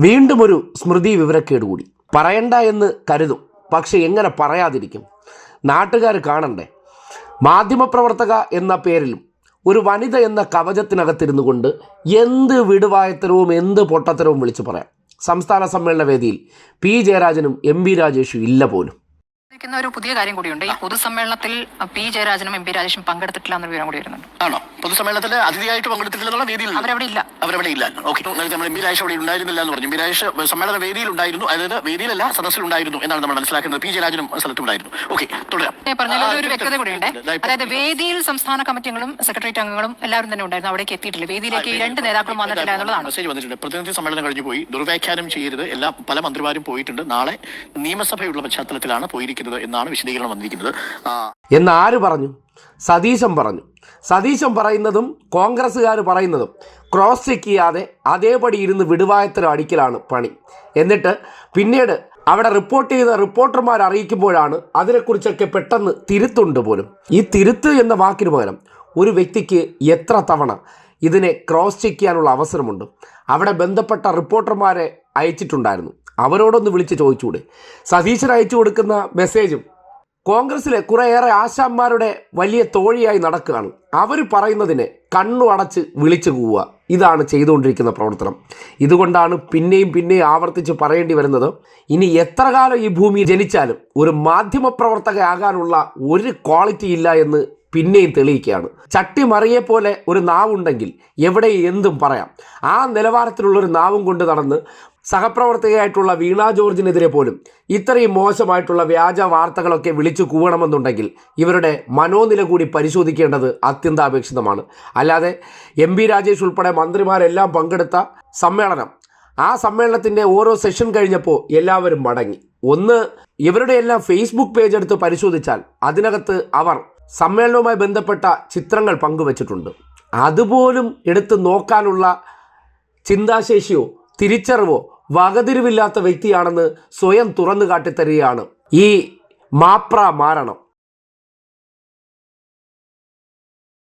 വീണ്ടും ഒരു സ്മൃതി വിവരക്കേട് കൂടി പറയണ്ട എന്ന് കരുതും. പക്ഷെ എങ്ങനെ പറയാതിരിക്കും? നാട്ടുകാർ കാണണ്ടേ? മാധ്യമപ്രവർത്തക എന്ന പേരിലും ഒരു വനിത എന്ന കവചത്തിനകത്തിരുന്നു കൊണ്ട് എന്ത് വിടുവായത്തരവും എന്ത് പൊട്ടത്തരവും വിളിച്ചു പറയാം. സംസ്ഥാന സമ്മേളന വേദിയിൽ പി ജയരാജനും എം വി രാജേഷും ഇല്ല പോലും. ഒരു പുതിയ കാര്യം കൂടിയുണ്ട്. ഈ പൊതുസമ്മേളനത്തിൽ പി ജയരാജനും എം പി രാജേഷും പങ്കെടുത്തിട്ടില്ല എന്നൊരു വിവരം കൂടി വരുന്നുണ്ട്. ആണോ? പൊതുസമ്മേളനത്തിൽ അതിഥിയായിട്ട് പങ്കെടുത്തിട്ടില്ല വേദിയിൽ അവരവിടെ ഇല്ല. അവരവിടെ ഇല്ല ഓക്കെ. നമ്മൾ എം രാജേഷ് അവിടെ ഉണ്ടായിരുന്നില്ല എന്ന് പറഞ്ഞു. രാജേഷ് സമ്മേളന വേദിയിൽ ഉണ്ടായിരുന്നു അതായത് വേദിയിലല്ല സദസ്സിലുണ്ടായിരുന്നു എന്നാണ് നമ്മൾ മനസ്സിലാക്കുന്നത്. പി. ജെ ജയരാജനും സ്ഥലത്തുണ്ടായിരുന്നു ഓക്കെ തുടരാം. ഒരു ആ, വ്യക്തത കൂടിയുണ്ട്. അതായത് വേദിയിൽ സംസ്ഥാന കമ്മിറ്റികളും സെക്രട്ടേറിയറ്റ് അംഗങ്ങളും എല്ലാവരും തന്നെ ഉണ്ടായിരുന്നു. അവിടേക്ക് എത്തിയിട്ടില്ല. വേദിയിലേക്ക് രണ്ട് നേതാക്കളും വന്നിട്ടില്ല. എന്നുള്ളതാണ്. മെസ്സേജ് വന്നിട്ടുണ്ട്. പ്രതിനിധി സമ്മേളനം കഴിഞ്ഞു പോയി. ദുർവ്യാഖ്യാനം ചെയ്യരുത്. എല്ലാ പല മന്ത്രിമാരും പോയിട്ടുണ്ട്. നാളെ നിയമസഭയുള്ള പശ്ചാത്തലത്തിലാണ് പോയിരിക്കുന്നത് എന്നാണ് വിശദീകരണം വന്നിരിക്കുന്നത്. എന്ന് ആര് പറഞ്ഞു? സതീശൻ പറഞ്ഞു. സതീശൻ പറയുന്നതും കോൺഗ്രസ്സുകാർ പറയുന്നതും ക്രോസ് ചെക്ക് ചെയ്യാതെ അതേപടി ഇരുന്ന് വിടുവായത്തരം അടിക്കലാണ് പണി. എന്നിട്ട് പിന്നീട് അവിടെ റിപ്പോർട്ട് ചെയ്ത റിപ്പോർട്ടർമാർ അറിയിക്കുമ്പോഴാണ് അതിനെക്കുറിച്ചൊക്കെ പെട്ടെന്ന് തിരുത്തുണ്ട് പോലും. ഈ തിരുത്ത് എന്ന വാക്കിന് പകരം ഒരു വ്യക്തിക്ക് എത്ര തവണ ഇതിനെ ക്രോസ് ചെക്ക് ചെയ്യാനുള്ള അവസരമുണ്ട്? അവിടെ ബന്ധപ്പെട്ട റിപ്പോർട്ടർമാരെ അയച്ചിട്ടുണ്ടായിരുന്നു. അവരോടൊന്ന് വിളിച്ച് ചോദിച്ചുകൂടെ? സതീശൻ അയച്ചു കൊടുക്കുന്ന മെസ്സേജും കോൺഗ്രസിലെ കുറേയേറെ ആശാന്മാരുടെ വലിയ തോഴിയായി നടക്കുകയാണ്. അവർ പറയുന്നതിനെ കണ്ണു അടച്ച് വിളിച്ചു കൂവുക. ഇതാണ് ചെയ്തുകൊണ്ടിരിക്കുന്ന പ്രവർത്തനം. ഇതുകൊണ്ടാണ് പിന്നെയും പിന്നെയും ആവർത്തിച്ച് പറയേണ്ടി വരുന്നത് ഇനി എത്ര കാലം ഈ ഭൂമി ജനിച്ചാലും ഒരു മാധ്യമപ്രവർത്തകയാകാനുള്ള ഒരു ക്വാളിറ്റി ഇല്ല എന്ന് പിന്നെയും തെളിയിക്കുകയാണ്. ചട്ടി മറിയെ പോലെ ഒരു നാവുണ്ടെങ്കിൽ എവിടെ എന്തും പറയാം. ആ നിലവാരത്തിലുള്ള ഒരു നാവും കൊണ്ട് നടന്ന് സഹപ്രവർത്തകയായിട്ടുള്ള വീണ ജോർജിനെതിരെ പോലും ഇത്രയും മോശമായിട്ടുള്ള വ്യാജ വാർത്തകളൊക്കെ വിളിച്ചു കൂവണമെന്നുണ്ടെങ്കിൽ ഇവരുടെ മനോനില കൂടി പരിശോധിക്കേണ്ടത് അത്യന്താപേക്ഷിതമാണ്. അല്ലാതെ എം ബി രാജേഷ് ഉൾപ്പെടെ മന്ത്രിമാരെല്ലാം പങ്കെടുത്ത സമ്മേളനം. ആ സമ്മേളനത്തിന്റെ ഓരോ സെഷൻ കഴിഞ്ഞപ്പോൾ എല്ലാവരും മടങ്ങി. ഒന്ന് ഇവരുടെ എല്ലാം ഫേസ്ബുക്ക് പേജ് എടുത്ത് പരിശോധിച്ചാൽ അതിനകത്ത് അവർ സമ്മേളനവുമായി ബന്ധപ്പെട്ട ചിത്രങ്ങൾ പങ്കുവച്ചിട്ടുണ്ട്. അതുപോലും എടുത്ത് നോക്കാനുള്ള ചിന്താശേഷിയോ തിരിച്ചറിവോ വകതിരിവില്ലാത്ത വ്യക്തിയാണെന്ന് സ്വയം തുറന്നു കാട്ടിത്തരികയാണ് ഈ മാപ്ര മാരണം.